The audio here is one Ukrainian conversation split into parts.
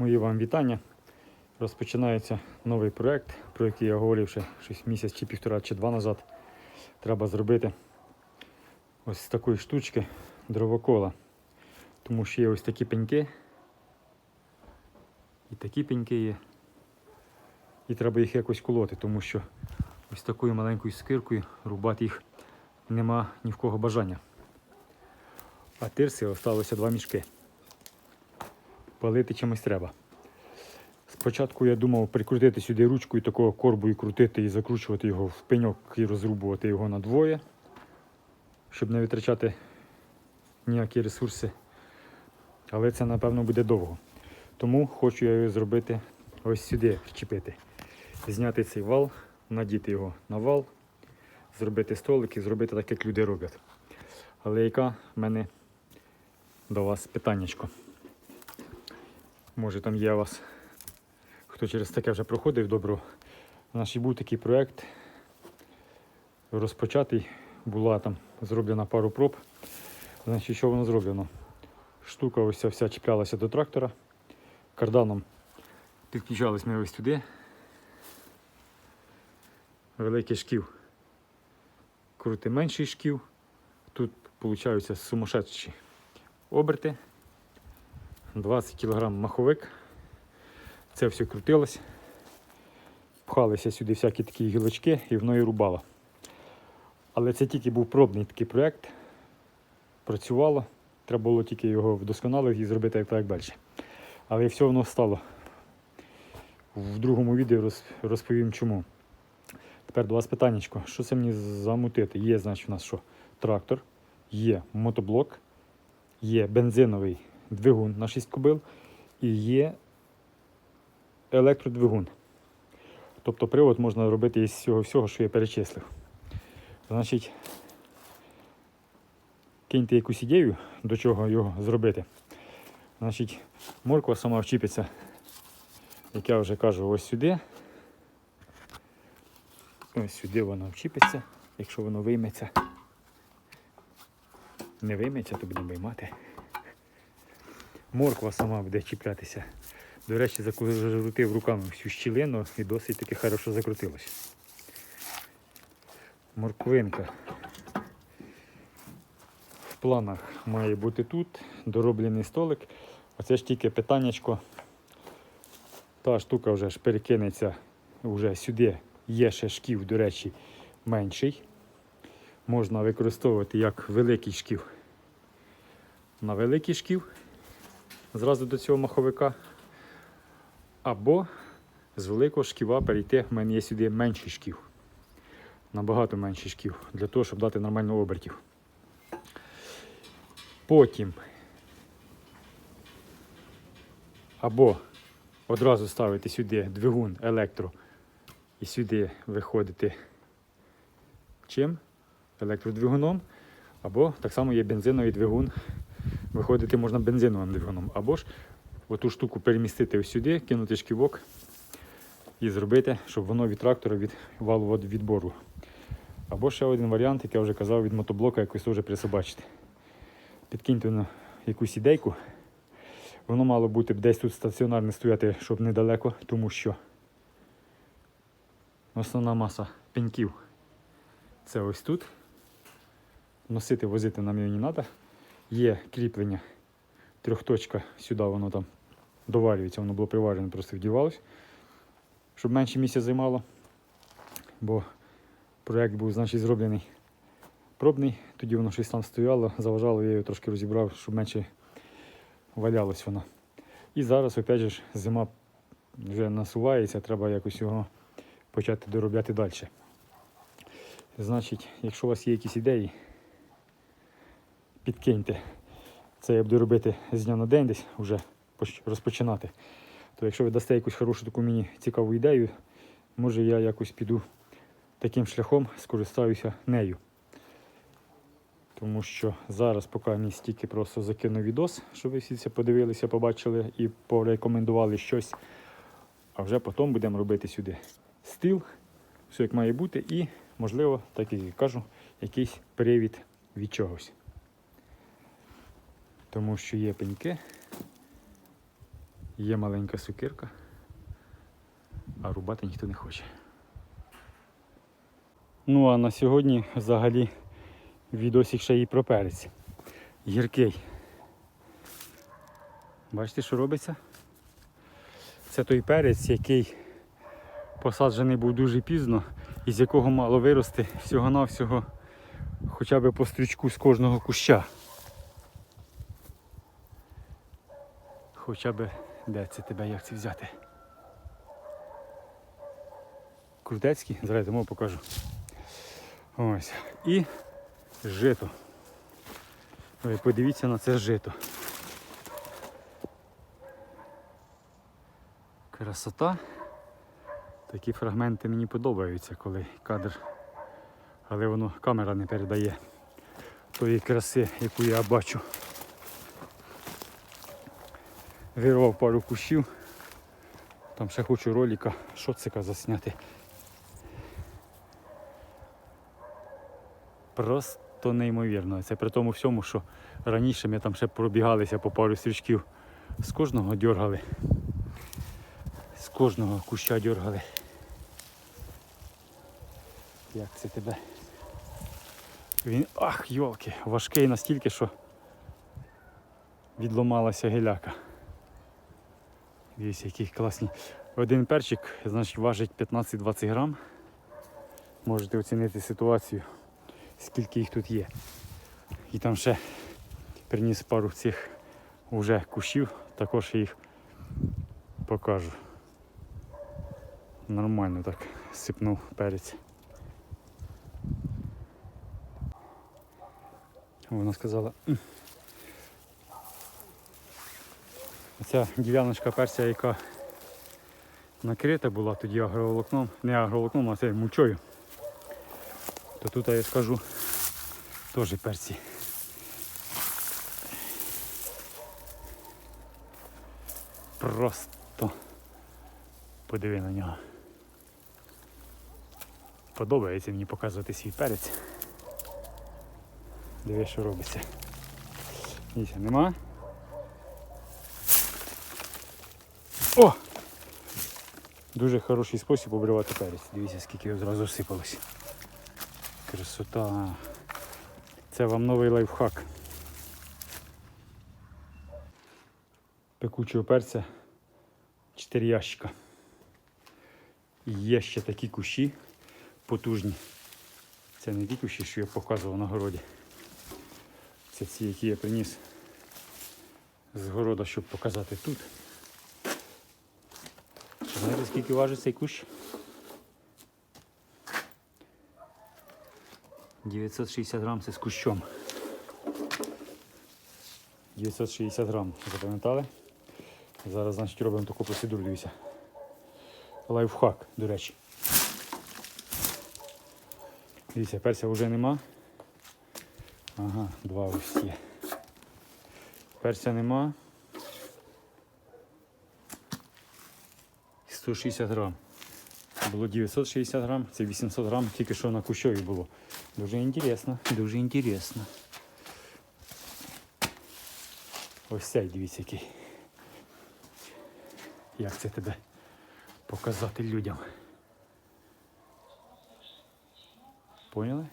Мої вам вітання. Розпочинається новий проект, про який я говорив ще щось місяць чи півтора чи два назад. Треба зробити ось з такої штучки дровокола. Тому що є ось такі пеньки. І такі пеньки є. І треба їх якось колоти, тому що ось такою маленькою скиркою рубати їх нема ні в кого бажання. А тирси осталося два мішки. Палити чимось треба. Спочатку я думав прикрутити сюди ручку і такого корбу і крутити і закручувати його в пеньок і розрубувати його на двоє, щоб не витрачати ніякі ресурси. Але це, напевно, буде довго. Тому хочу я його зробити ось сюди, причепити. Зняти цей вал, надіти його на вал, зробити столик і зробити так, як люди роблять. Але яка в мене до вас питаннячко? Може там є у вас, хто через таке вже проходив добро. У нас і був такий проєкт розпочатий. Була там зроблена пару проб. Значить, що воно зроблено? Штука ось ця вся чіплялася до трактора. Карданом підключались ми ось туди. Великий шків. Крути менший шків. Тут получаються сумасшедші оберти. 20 кг маховик. Це все крутилось. Пхалися сюди всякі такі гілочки і воно і рубало. Але це тільки був пробний такий проєкт. Працювало. Треба було тільки його вдосконалити і зробити так далі. Але все воно стало. В другому відео розповім чому. Тепер до вас питання, що це мені замутити? Є, значить, у нас що? Трактор, є мотоблок, є бензиновий двигун на 6 кубил і є електродвигун. Тобто привод можна робити із цього всього, що я перечислив. Значить, киньте якусь ідею, до чого його зробити. Значить, морква сама вчіпиться, як я вже кажу, ось сюди. Ось сюди вона вчіпиться, якщо воно вийметься. Не вийметься, то будемо виймати. Морква сама буде чіплятися. До речі, закрутив руками всю щілину і досить таки хорошо закрутилось. Морквинка в планах має бути тут, дороблений столик. Оце ж тільки питаннячко. Та штука вже ж перекинеться вже сюди. Є ще шків, до речі, менший. Можна використовувати як великий шків на великий шків зразу до цього маховика. Або з великого шківа перейти, в мене є сюди менший шків. Набагато менший шків, для того, щоб дати нормально обертів. Потім або одразу ставити сюди двигун електро і сюди виходити чим? Електродвигуном. Або так само є бензиновий двигун. Виходити можна бензиновим двигуном. Або ж оту штуку перемістити ось сюди, кинути шківок і зробити, щоб воно від трактора від валу відбору. Або ще один варіант, як я вже казав, від мотоблока якось теж присобачити. Підкиньте на якусь ідейку. Воно мало бути десь тут стаціонарне стояти, щоб недалеко, тому що основна маса пеньків це ось тут. Носити, возити нам її не треба. Є кріплення трьохточка, сюди воно там доварюється, воно було приварене, просто вдівалось, щоб менше місця займало. Бо проєкт був значить, зроблений пробний, тоді воно щось там стояло, заважало, я його трошки розібрав, щоб менше валялось воно. І зараз, опять же, зима вже насувається, треба якось його почати доробляти далі. Значить, якщо у вас є якісь ідеї, підкиньте. Це я буду робити з дня на день десь вже розпочинати. То якщо ви дасте якусь хорошу таку мені цікаву ідею, може я якось піду таким шляхом, скористаюся нею. Тому що зараз поки мені стільки просто закину відос, щоб ви всі це подивилися, побачили і порекомендували щось. А вже потім будемо робити сюди стил, все як має бути, і, можливо, так я кажу, якийсь привід від чогось. Тому що є пеньки, Є маленька сукирка, а рубати ніхто не хоче. Ну а на сьогодні взагалі відосик ще і про перець. Гіркий. Бачите, що робиться? Це той перець, який посаджений був дуже пізно, і з якого мало вирости всього-навсього хоча б по стрічку з кожного куща. Хоча б де це тебе, як це взяти? Крутецький, зараз тому покажу. Ось. І жито. Ви подивіться на це жито. Красота. Такі фрагменти мені подобаються, коли кадр, але воно камера не передає тої краси, яку я бачу. Вирвав пару кущів. Там ще хочу ролика шоцика засняти. Просто неймовірно. Це при тому всьому, що раніше ми там ще пробігалися по пару стрічків. З кожного дергали. З кожного куща дергали. Як це тебе? Він. Ах, йолки, важкий настільки, що відломалася геляка. Дивіться, який класний. Один перчик, значить, важить 15-20 грам. Можете оцінити ситуацію, скільки їх тут є. І там ще приніс пару цих уже кущів, також їх покажу. Нормально так сипнув перець. Вона сказала. «М». Оця діляночка перця, яка накрита була тоді агроволокном, не агроволокном, а це мульчою. То тут я скажу теж перці. Просто подиви на нього. Подобається мені показувати свій перець. Диви, що робиться. Дивіться, нема. О! Дуже хороший спосіб обривати перець. Дивіться, скільки зразу сипалось. Красота. Це вам новий лайфхак. Пекучого перця 4 ящика. Є ще такі кущі потужні. Це не ті кущі, що я показував на городі. Це ці, які я приніс з города, щоб показати тут. Знаєте, скільки важить цей кущ? 960 грам це з кущом. 960 грам, запам'ятали? Зараз, значить, робимо таку процедуру, дивіться. Лайфхак, до речі. Дивіться, перця вже нема. Ага, два ось є. Перця нема. 160 грам. Було 960 грам, це 800 грам, тільки що на кущові було. Дуже інтересно, дуже інтересно. Ось цей дивіться який. Як це тебе показати людям? Поняли?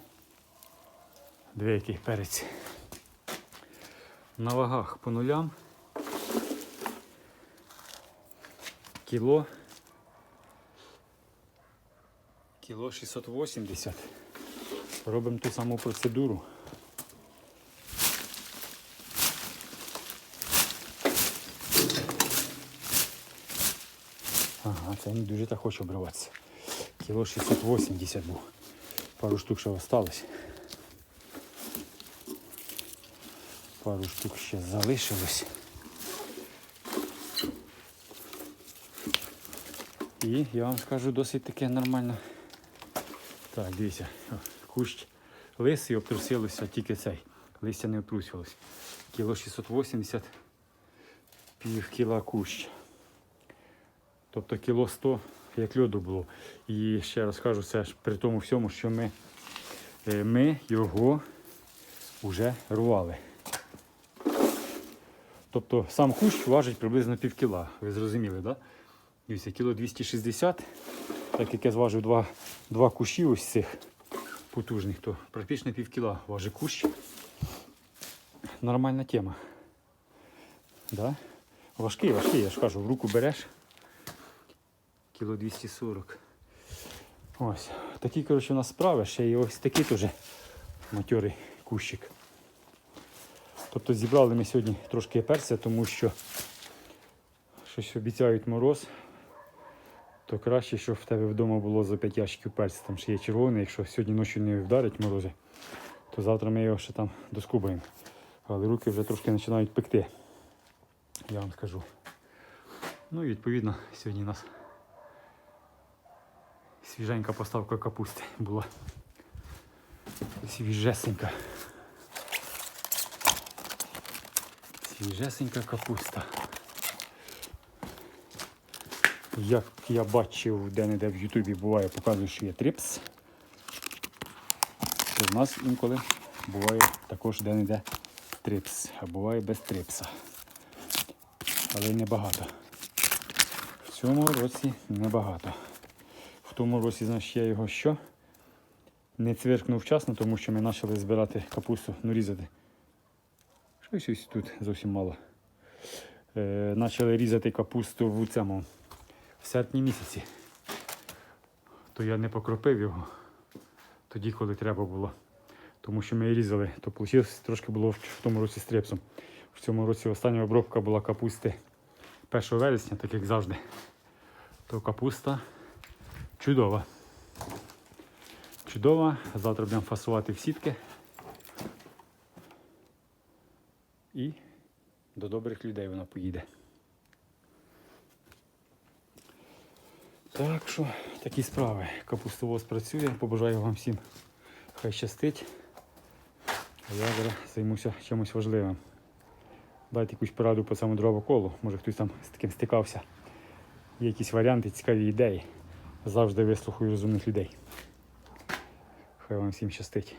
Диви, який перець. На вагах по нулям. Кіло. Кіло 680. Робимо ту саму процедуру. Ага, це не дуже так хочу обриватися. Кіло 680 був. Пару штук ще осталось. Пару штук ще залишилось. І я вам скажу досить таке нормально. Так, дивіться, кущ лисий обтрусилося тільки цей. Листя не обтрусилось. Кіло 680, пів кіла кущ. Тобто кіло 100, як льоду було. І ще раз кажу, це ж при тому всьому, що ми, е, ми його вже рвали. Тобто сам кущ важить приблизно пів кіла. Ви зрозуміли, так? Да? Дивіться, кіло 260. Так як я зважив два, два кущі ось цих потужних, то практично пів кіла важить кущ. Нормальна тема. Да? Важкий, важкий, я ж кажу, в руку береш. Кіло 240. Ось. Такі, коротше, у нас справи, ще і ось такий теж матьорий кущик. Тобто зібрали ми сьогодні трошки перця, тому що щось обіцяють мороз, то краще, щоб в тебе вдома було за 5 ящиків перця. Там ще є червоний, якщо сьогодні ночі не вдарить морози, то завтра ми його ще там доскубаємо. Але руки вже трошки починають пекти. Я вам скажу. Ну і відповідно сьогодні у нас свіженька поставка капусти була. Свіжесенька. Свіжесенька капуста. Як я бачив де-не-де в Ютубі буває, показує, що є трипс. То в нас інколи буває також де-не-де трипс, а буває без трипса. Але небагато. В цьому році небагато. В тому році, значить, я його що? Не цвіркнув вчасно, тому що ми почали збирати капусту, ну різати. Щось ось тут зовсім мало. Е, почали різати капусту в цьому в серпні місяці. То я не покропив його тоді, коли треба було. Тому що ми різали, то вийшло трошки було в тому році з. В цьому році остання обробка була капусти 1 вересня, так як завжди. То капуста чудова. Чудова. Завтра будемо фасувати в сітки. І до добрих людей вона поїде. Так що, такі справи. Капустовоз працює. Побажаю вам всім хай щастить. А я зараз займуся чимось важливим. Дайте якусь пораду по цьому дровоколу. Може хтось там з таким стикався. Є якісь варіанти, цікаві ідеї. Завжди вислухаю розумних людей. Хай вам всім щастить.